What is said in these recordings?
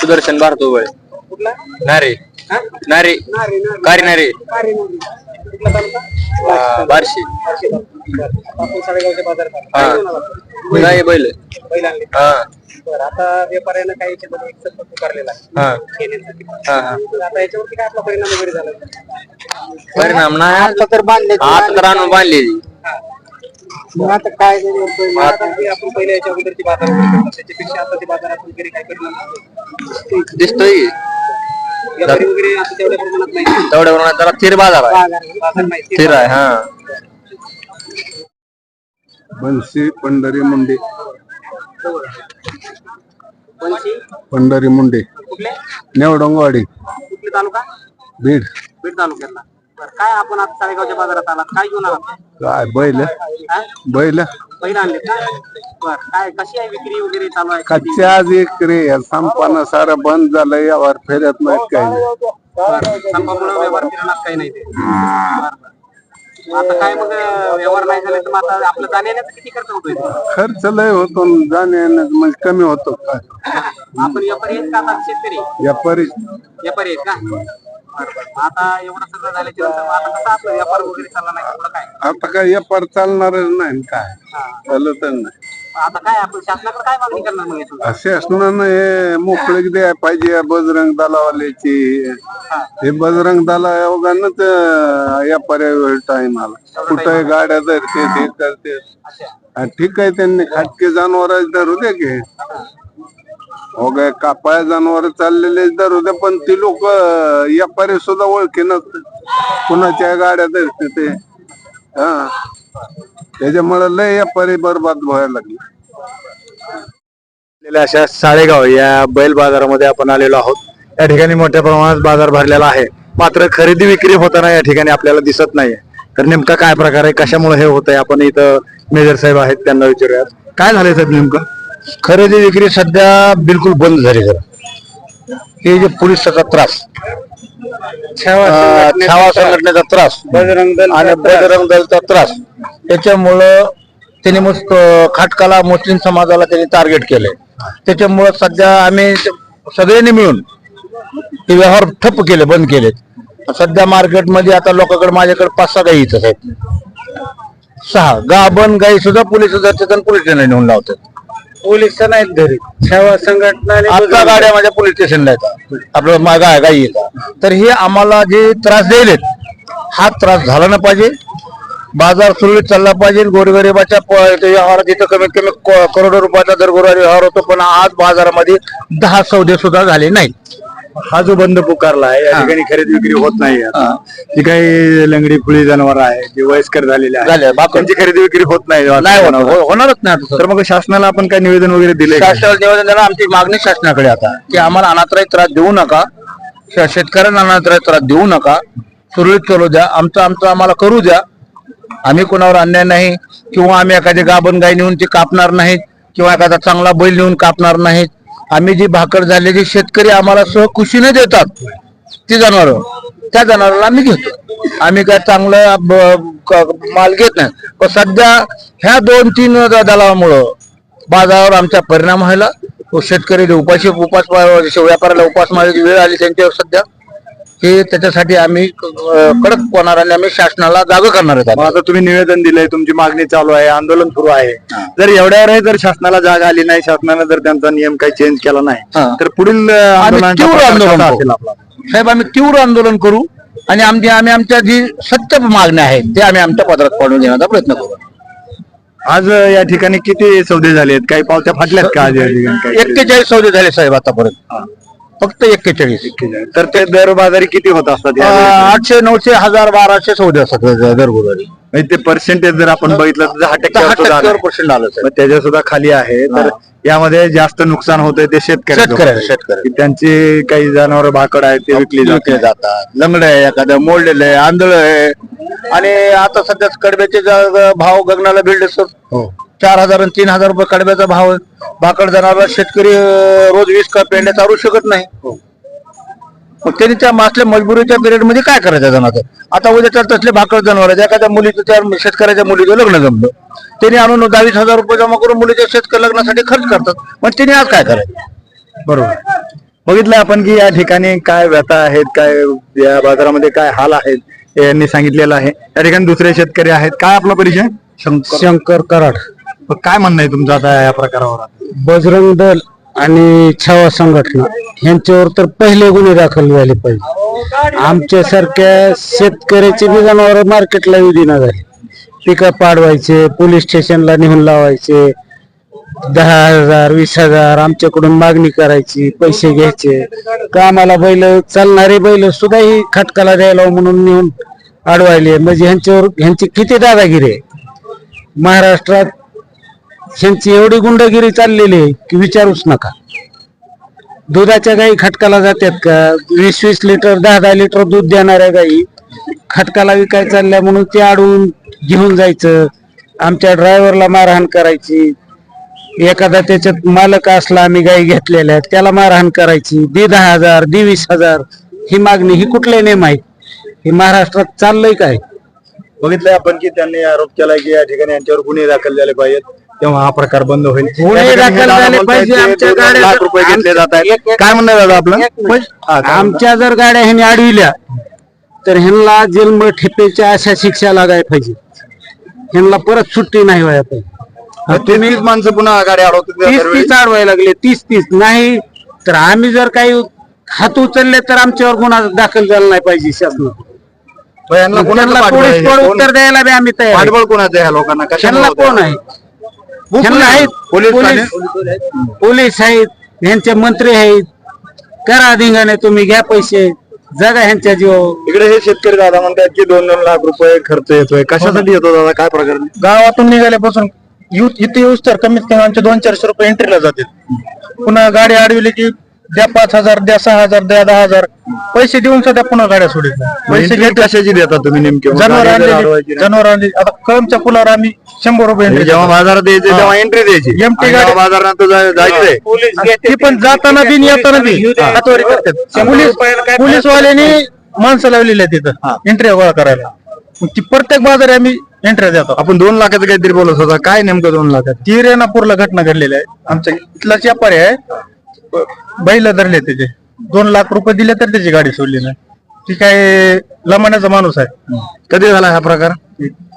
सुदर्शन भारतोबळे नारे. नारे. कारी नारे. बारशे. हा. नाही बैल. हा. आता व्यापाऱ्यानं काही याच्यामध्ये एक सत्ता पुकारलेला आहे. हा. घेण्यासाठी. हा हा. तर आता याच्यावरती काय आपला परिणाम वगैरे झाला? परिणाम नाही. आता तर बांधले आता तर आणून बांधलेली मग आता काय मग आता जे आपण पहिल्या याच्या अगोदरची बाजार वगैरे करतो, त्याच्यापेक्षा आता ते बाजारात वगैरे काय परिणाम? दिसतोय. की. व्यापारी वगैरे आता तेवढ्या प्रमाणात नाही. तेवढ्या प्रमाणात त्याला थिर बाजार आहे. बाजार बाजार नाही थिर आहे हा. बन्सी पंढरी मुंडे. पंढरी मुंडे. कुठले? नेवडोंगवाडी. कुठले तालुका? बीड. बीड तालुक्यातला. बरं काय आपण आता साडेगावच्या बाजारात आलात? काय घेऊन आलात? काय बैल. बैल. पहिला आणले का? बर काय कशी आहे विक्री वगैरे चालू आहे? कच्च्या आज एक रे संपानं सारं बंद झालं यावर फेरत नाहीत काही. नाही संपामुळे व्यवहार फिरणार काही नाही ते. बरं, बरं. आता काय मग व्यवहार नाही झाले तर मग आता आपलं जाण्याचा किती खर्च होतोय? खर्च लय होतो न जाणे येण्यात म्हणजे कमी होतो काय आपण व्यापारी आहेत का आता? शेतकरी? व्यापारी. व्यापारी आहेत का. आता एवढं सगळं झाल्याच्यानंतर मग आता कसं आपलं व्यापार वगैरे चालला नाही पुढं काय? आता काय व्यापार चालणारच नाही काय? चालत नाही. आता काय आपण शासनाकडे काय मागणी करणार मग असणार हे मोकळीक द्याय पाहिजे बजरंग दलावाल्याची. हे. बजरंग दला योगानं व्यापाऱ्या टाइम आला. कुठे गाड्या धरते ते करते हा, ठीक आहे त्यांनी खाटके जनावर धरू दे की. हो काय कापाया जनावर चाललेले दर दे पण ती लोक व्यापारी सुद्धा ओळखी नसतात. कुणाच्या गाड्या धरते ते. हा. त्याच्यामुळे लय व्यापारी बरबाद व्हायला लागले. असलेल्या अशा साळेगाव या बैल बाजारामध्ये आपण आलेलो आहोत. या ठिकाणी मोठ्या प्रमाणात बाजार भरलेला आहे. मात्र खरेदी विक्री होताना या ठिकाणी आपल्याला दिसत नाही तर नेमका काय प्रकार आहे? कशामुळे हे होत आहे आपण इथं मेजर साहेब आहेत त्यांना विचारूयात. काय झालंय साहेब नेमकं? खरेदी विक्री सध्या बिलकुल बंद झाली जरा. हे जे पोलिसाचा त्रास. अं, छावा संघटनेचा त्रास. आणि बजरंग दलचा त्रास. त्याच्यामुळं त्यांनी मस्त खाटकाला मुस्लिम समाजाला त्यांनी टार्गेट केलंय. त्याच्यामुळं सध्या आम्ही सगळ्यांनी मिळून ते व्यवहार ठप्प केले बंद केले सध्या मार्केटमध्ये आता लोकांकडे माझ्याकडे पाच सहा गाई इथं आहेत. सहा. गाभण गाई सुद्धा पोलीस आणि पोलीस स्टेशनला नेऊन लावतात. पोलीस नाहीत घरी. सेवा संघटना आता गाड्या माझ्या पोलीस स्टेशनला येतात. आपलं मा- गा- गाई येतात. तर हे आम्हाला जे त्रास द्यायलेत हा त्रास झाला ना पाहिजे. बाजार सुरळीत चालला पाहिजे. गोरगरिबाच्या व्यवहारात इथं कमीत कमी करोडो रुपयाचा दर गुरुवारी व्यवहार होतो पण आज बाजारामध्ये दहा सौदे सुद्धा झाले नाही हा जो बंद पुकारला आहे या ठिकाणी खरेदी विक्री होत नाही आता. जी काही लंगडी फुली जनावर आहे जे वयस्कर झालेले झाले, त्यांची खरेदी विक्री होत नाही नाही होणार हो- होणारच नाही आता तर मग शासनाला आपण काय निवेदन वगैरे दिले शासनाला निवेदन देणं आमची मागणी शासनाकडे आता की आम्हाला अनाथराय त्रास देऊ नका श- शेतकऱ्यांना अनाथराय त्रास देऊ नका सुरळीत करू द्या आमचं आमचं आम्हाला करू द्या. आम्ही कोणावर अन्याय नाही किंवा आम्ही एखादी गाभण गाय नेऊन ती कापणार नाहीत किंवा एखादा चांगला बैल नेऊन कापणार नाहीत आम्ही जी भाकर झालेली शेतकरी आम्हाला सहकुशीने देतात ती जनावर त्या जनावराला आम्ही घेतो. आम्ही काय चांगलं ब- माल घेत नाही. पण सध्या ह्या दोन तीन दलामुळं बाजारावर आमचा परिणाम व्हायला शेतकरी उपाशी उपास व्यापाराला उपास मारायची वेळ आली त्यांच्यावर सध्या हे त्याच्यासाठी आम्ही अं, कडक होणार आणि आम्ही शासनाला जागा करणार आहेत. मग आता तुम्ही निवेदन दिलंय तुमची मागणी चालू आहे आंदोलन सुरू आहे. जर एवढ्यावर जर शासनाला जाग आली नाही शासनाने जर त्यांचा नियम काही चेंज केला नाही. तर पुढील अं, आम्ही आंदोलनाचा तीव्र प्रकार आंदोलन कसा. असेल आपला? साहेब आम्ही तीव्र आंदोलन करू आणि आमची आम्ही आमच्या जी सत्य मागण्या आहेत ते आम्ही आमच्या पदरात पाडून देण्याचा प्रयत्न करू. आज अं, या ठिकाणी किती सौदे झालेत? काही पावत्या फाटल्यात का आज या ठिकाणी? काही? एक्केचाळीस सौदे झाले साहेब आतापर्यंत. फक्त एक्केचाळीस. तर ते दर बाजारी किती होत असतात या वेळेस? आठशे नऊशे हजार बाराशे सौदे असतात दर गुरुवारी. म्हणजे ते पर्सेंटेज जर आपण बघितलं तर दहा दहा टक्के टक्क्यावर पर्सेंट आलं साहेब मग त्याच्या सुद्धा खाली आहे. तर यामध्ये जास्त नुकसान होतंय ते शेतकरी शेतकऱ्याला, शेतकऱ्याला. त्यांची काही जनावर भाकड आहेत ते विकली विकले जातात. जातात. लंगड आहे एखादं मोडलेलं आहे आंधळ आहे. आणि आता सध्या कडब्याचे जा- भाव गगनाला भिडले सर. हो. चार हजार आणि तीन हजार रुपये कडब्याचा भाव आहे. भाकड जनावर शेतकरी अं, रोज वीस का पेंड्या चालू शकत नाही. मग त्यांनी त्या मासल्या मजबुरीच्या पिरियडमध्ये काय करायचं जनावर? आता उद्या तर तसले भाकड जनावर. एखाद्या मुलीचं त्या शेतकऱ्याच्या मुलीचं लग्न जमलं. त्यांनी आणून दहा वीस हजार रुपये जमा करून मुलीच्या शेतकरी लग्नासाठी खर्च करतात. मग त्यांनी आज काय करायचं? बरोबर. बघितलं आपण की या ठिकाणी काय व्यथा आहेत काय या बाजारामध्ये काय हाल आहेत हे यांनी सांगितलेलं आहे. या ठिकाणी दुसरे शेतकरी आहेत. काय आपला परिचय? शंकर कराड. मग काय म्हणणं आहे तुमचं आता या प्रकारावर? बजरंग दल आणि छावा संघटना यांच्यावर तर पहिले गुन्हे दाखल झाले पाहिजे. आमच्यासारख्या शेतकऱ्याचे बी जनावर मार्केटला विधीना झाले. पिकअप पाडवायचे पोलीस स्टेशनला नेऊन लावायचे दहा हजार वीस हजार आमच्याकडून मागणी करायची पैसे घ्यायचे. कामाला बैल चालणारे बैल सुद्धा ही खटकाला द्यायला म्हणून नेऊन अडवायले. म्हणजे ह्यांच्यावर ह्यांची किती दादागिरी आहे? महाराष्ट्रात ह्यांची एवढी गुंडगिरी चाललेली आहे की विचारूच नका. दुधाच्या गायी खटकाला जातात का? वीस वीस लिटर दहा दहा लिटर दूध देणाऱ्या गायी खटकाला विकाय चालल्या म्हणून ते अडवून घेऊन जायचं. आमच्या ड्रायव्हरला मारहाण करायची. एखादा त्याच्यात मालक असला आम्ही गायी घेतलेल्या आहेत त्याला मारहाण करायची. दे दहा हजार दे वीस हजार ही मागणी ही कुठले नेम आहे हे महाराष्ट्रात चाललंय काय? बघितलंय आपण की त्यांनी आरोप केला की या ठिकाणी यांच्यावर गुन्हे दाखल झाले पाहिजेत. तेव्हा हा प्रकार बंद होईल. गुन्हे दाखल झाले पाहिजे. आमच्या दोन गाड्या- लाख रुपये घेतले जात आहेत. काय म्हणणं दादा आपलं? हा, काय आमच्या जर गाड्या ह्यांनी अडविल्या तर ह्यांना जन्म ठेपेच्या अशा शिक्षा लागाय पाहिजे. ह्यांना परत सुट्टी नाही व्हायला पाहिजे? तेच तीस माणसं पुन्हा गाडी तीस दरवेळी. तीस अडवायला लागले तीस तीस नाही तर आम्ही जर काही हात उचलले तर आमच्यावर गुन्हा दाखल झाला नाही पाहिजे शासनात. यांना पाठबळ उत्तर द्यायला बी आम्ही तयार आहे. पाठबळ कोणाचं आहे लोकांना? ह्यांना कोण आहे? ह्यांना आहेत पोलीस पोलीस पोलीस आहेत ह्यांचे मंत्री आहेत. करा धिंगाणे तुम्ही घ्या पैसे. जगा ह्यांच्या जीव. इकडे हे शेतकरी दादा म्हणतात की दोन दोन लाख रुपये खर्च येतोय. कशासाठी येतो दादा? काय प्रकार? गावातून निघाल्यापासून येऊ इथे येऊस तर कमीत कमी आमचे दोन चारशे रुपये एंट्रीला जातील. पुन्हा गाडी अडविली की द्या पाच हजार द्या सहा हजार द्या दहा हजार. पैसे देऊन सुद्धा पुन्हा गाड्या सोडित नाही. पैसे घेत कशाची देता तुम्ही नेमके? मग जनावर गाडी जर आणलेली अडवायची नाही. जनावर आणली आता कळमच्या पुलावर आम्ही शंभर रुपये म्हणजे entry जेव्हा. बाजारात यायचे हा. तेव्हा एंट्री द्यायची. एमटी आणि गाडी- जेव्हा बाजारात जा- जायचंय. ती पण जाताना बी आणि येताना बी. हातवारी करतात. पोलीस पोलीसवाल्यांनी माणसं लावलेली आहेत तिथं. एंट्री गोळा करायला. मग ती प्रत्येक बाजारी आम्ही एंट्री देतो. आपण दोन लाखाचं काहीतरी बोलत होता. काय नेमकं दोन लाखात ती रेणापूरला घटना घडलेली आहे. आमच्या इथलाच व्यापारी आहे. बैल धरले त्याचे. दोन लाख रुपये दिले तर त्याची गाडी सोडली नाही. ती काय लमाण्याचा माणूस आहे. कधी झाला हा प्रकार?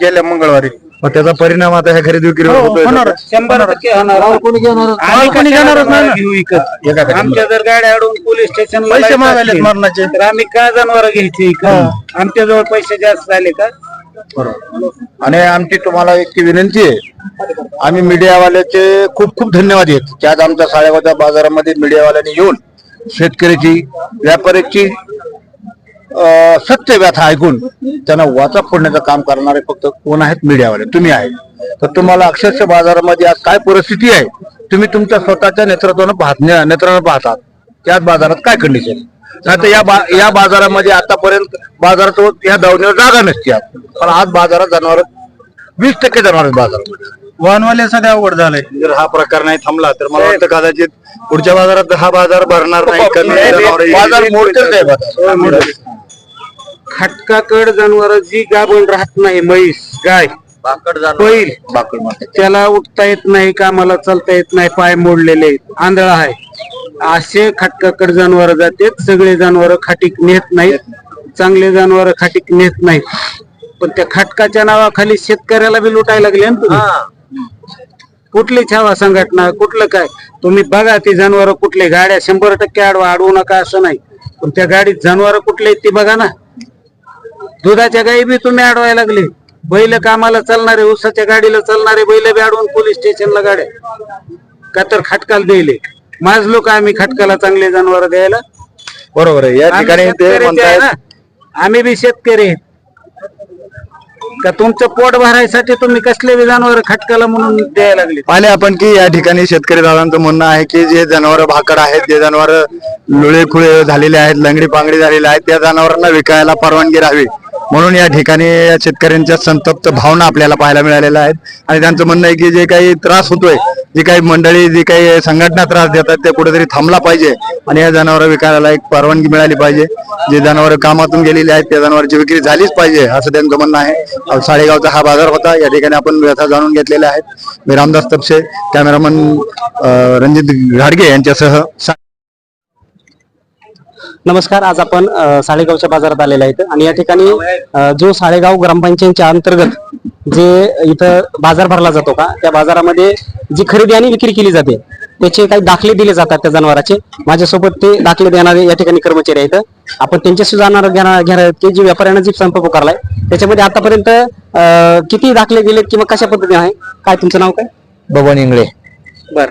गेल्या मंगळवारी. मग त्याचा परिणाम आता ह्या खरेदी विक्रीवर हो, होतोय. होणार. शंभर टक्के होणार. कोणी घेणारच नाही ना. घेऊ विकत? आमच्या जर गाड्या अडवून पोलीस स्टेशन पैसे मागायलेत मरणाचे. तर आम्ही का जनावर घ्यायची विकत आमच्या जवळ पैसे जास्त झाले का? आणि आमची तुम्हाला एक विनंती आहे आम्ही मीडियावाल्याचे खूप खूप धन्यवाद आहेत की आज आमच्या साळेगावच्या बाजारामध्ये मीडियावाल्यांनी येऊन शेतकऱ्याची व्यापाऱ्याची सत्य व्यथा ऐकून त्यांना वाचा फोडण्याचं काम करणारे फक्त कोण आहेत? मीडियावाले. तुम्ही आहेत. तर तुम्हाला अक्षरशः बाजारामध्ये आज काय परिस्थिती आहे तुम्ही तुमच्या स्वतःच्या नेतृत्वानं पाहत नेत्रानं पाहतात. त्याच बाजारात काय कंडिशन नाही तर या बा- या बाजारामध्ये आतापर्यंत बाजारात या दावणीवर जागा नसते आज. पण आज बाजारात जनावर वीस टक्के जनावर आहेत बाजारामध्ये वाहनवाले सध्या अवघड झालंय जर हा प्रकार नाही थांबला तर मला वाटतं कदाचित पुढच्या बाजारात हा बाजार भरणार नाही कमी जनावरं येईल. बाजार मोडतेच आहे बाजार खटकाकड जनावर जी गाभण राहत नाही म्हैस गाय बाकड मार्केट त्याला उठता येत नाही कामाला चालता येत नाही पाय मोडलेले आहेत, आंधळा आहे. असे खटकाकड जनावर जाते सगळे जनावर खाटीक नेत नाहीत. चांगले जनावर खाटीक नेत नाहीत. पण त्या खटकाच्या नावाखाली शेतकऱ्याला बी लुटायला लागले ना तुम्ही. कुठली छावा संघटना कुठलं काय? तुम्ही बघा ती जनावर कुठले? गाड्या शंभर टक्के अडवा अडवू नका असं नाही. पण त्या गाडीत जनावर कुठले आहेत ती बघा ना. दुधाच्या गायी बी तुम्ही अडवायला लागले. बैल कामाला चालणारे उसाच्या गाडीला चालणारे बैल बी अडवून पोलीस स्टेशनला गाड्या. का तर खटकाला द्यायले. माझ लोक आम्ही खटकाला चांगले जनावर द्यायला. बरोबर आहे. या आम्ही ठिकाणी ते शेतकरीच आहे म्हणतायत ना. आम्ही बी शेतकरी. का तुमचं पोट भरायसाठी तुम्ही कसले बी जनावर खटकाला म्हणून द्यायला लागले? पाहिले आपण की या ठिकाणी शेतकरी दादांचं म्हणणं आहे की जे जनावर भाकड आहेत जे जनावर लुळे खुळे झालेले आहेत लंगडी पांगडी झालेले आहेत त्या जनावरांना विकायला परवानगी राहावी. म्हणून या ठिकाणी या शेतकऱ्यांच्या संतप्त भावना आपल्याला पाहायला मिळालेल्या आहेत. आणि त्यांचं म्हणणं आहे की जे काही त्रास होतोय जी काही मंडळी जी काही संघटना त्रास देतात ते कुठेतरी थांबला पाहिजे. आणि या जनावर विकायला एक परवानगी मिळाली पाहिजे. जे जनावर कामातून गेलेली आहेत त्या जनावरांची विक्री झालीच पाहिजे असं त्यांचं म्हणणं आहे. साळेगावचा साडेगावचा हा बाजार होता या ठिकाणी आपण व्यथा जाणून घेतलेल्या आहेत. मी रामदास तपसे कॅमेरामन रणजित घाडगे यांच्यासह सा- नमस्कार आज आपण साळेगावच्या बाजारात आलेले आहेत आणि या ठिकाणी जो साळेगाव ग्रामपंचायतच्या अंतर्गत जे इथं बाजार भरला जातो का त्या बाजारामध्ये जी खरेदी आणि विक्री केली जाते त्याचे काही दाखले दिले जातात त्या जनावराचे. माझ्यासोबत ते दाखले देणारे या ठिकाणी कर्मचारी आहेत. आपण त्यांच्याशी जाणार घेणार आहेत की जे व्यापाऱ्यांना जी संप पुकारलाय. त्याच्यामध्ये आतापर्यंत किती दाखले दिले किंवा कशा पद्धतीने आहे? काय तुमचं नाव काय? बबन इंगळे. बर.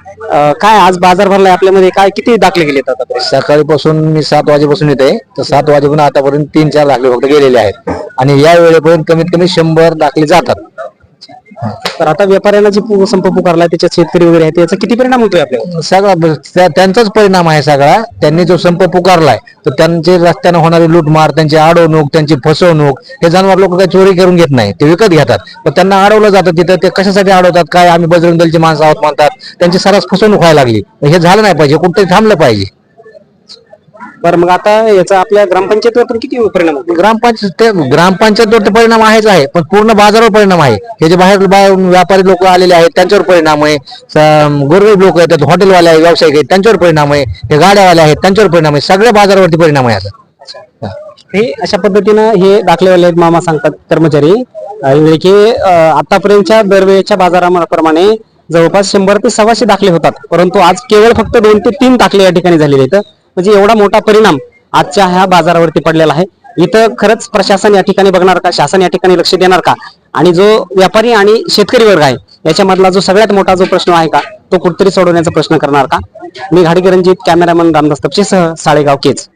काय आज बाजार भरलाय आपल्यामध्ये? काय किती दाखले गेलेत आतापर्यंत सकाळीपासून मी सात वाजेपासून येते तर सात वाजेपासून आतापर्यंत तीन चार दाखले फक्त गेलेले आहेत. आणि या वेळेपर्यंत कमीत कमी शंभर दाखले जातात. तर आता व्यापाऱ्यांना जे पु- संप पुकारलाय त्याच्यात शेतकरी वगैरे आहे त्याचा किती परिणाम होतोय आपल्यावर? सगळा ब- त्या- त्यांचाच परिणाम आहे सगळा. त्यांनी जो संप पुकारलाय तर त्यांचे रस्त्यानं होणारी लूटमार त्यांची अडवणूक त्यांची फसवणूक हे जनावर लोक काही चोरी करून घेत नाही. ते विकत घेतात. पण त्यांना अडवलं जातं तिथं ते कशासाठी अडवतात? काय आम्ही बजरंग दलची माणसं आहोत म्हणतात. त्यांची सरस फसवणूक व्हायला लागली. हे झालं नाही पाहिजे कुठेतरी थांबलं पाहिजे. बरं मग आता याचा आपल्या ग्रामपंचायतीवर पण किती परिणाम होतो? ग्रामपंचायत ते ग्रामपंचायतवर तर परिणाम आहेच आहे पण पूर्ण बाजारावर परिणाम आहे. हे जे बाहेर बाहेर व्यापारी लोक आलेले आहेत त्यांच्यावर परिणाम आहे. स- गोरगरीब लोक आहेत हॉटेलवाले आहेत व्यावसायिक आहेत त्यांच्यावर परिणाम आहे. हे गाड्यावाले आहेत त्यांच्यावर परिणाम आहे. सगळ्या बाजारावरती परिणाम आहे याचा हे. अशा पद्धतीनं हे दाखलेवाले आहेत मामा सांगतात कर्मचारी. इंगळे की अं, आतापर्यंतच्या दरवेळेच्या बाजाराप्रमाणे जवळपास शंभर ते सव्वाशे दाखले होतात. परंतु आज केवळ फक्त दोन ते तीन दाखले या ठिकाणी झालेले आहेत. म्हणजे एवढा मोठा परिणाम आजच्या ह्या बाजारावरती पडलेला आहे. इथं खरंच प्रशासन या ठिकाणी बघणार का? शासन या ठिकाणी लक्ष देणार का? आणि जो व्यापारी आणि शेतकरी वर्ग आहे याच्यामधला जो सगळ्यात मोठा जो प्रश्न आहे का? तो कुठतरी सोडवण्याचा प्रश्न करणार का? मी घाडगी कॅमेरामन रामदास तपशीसह साळेगाव केच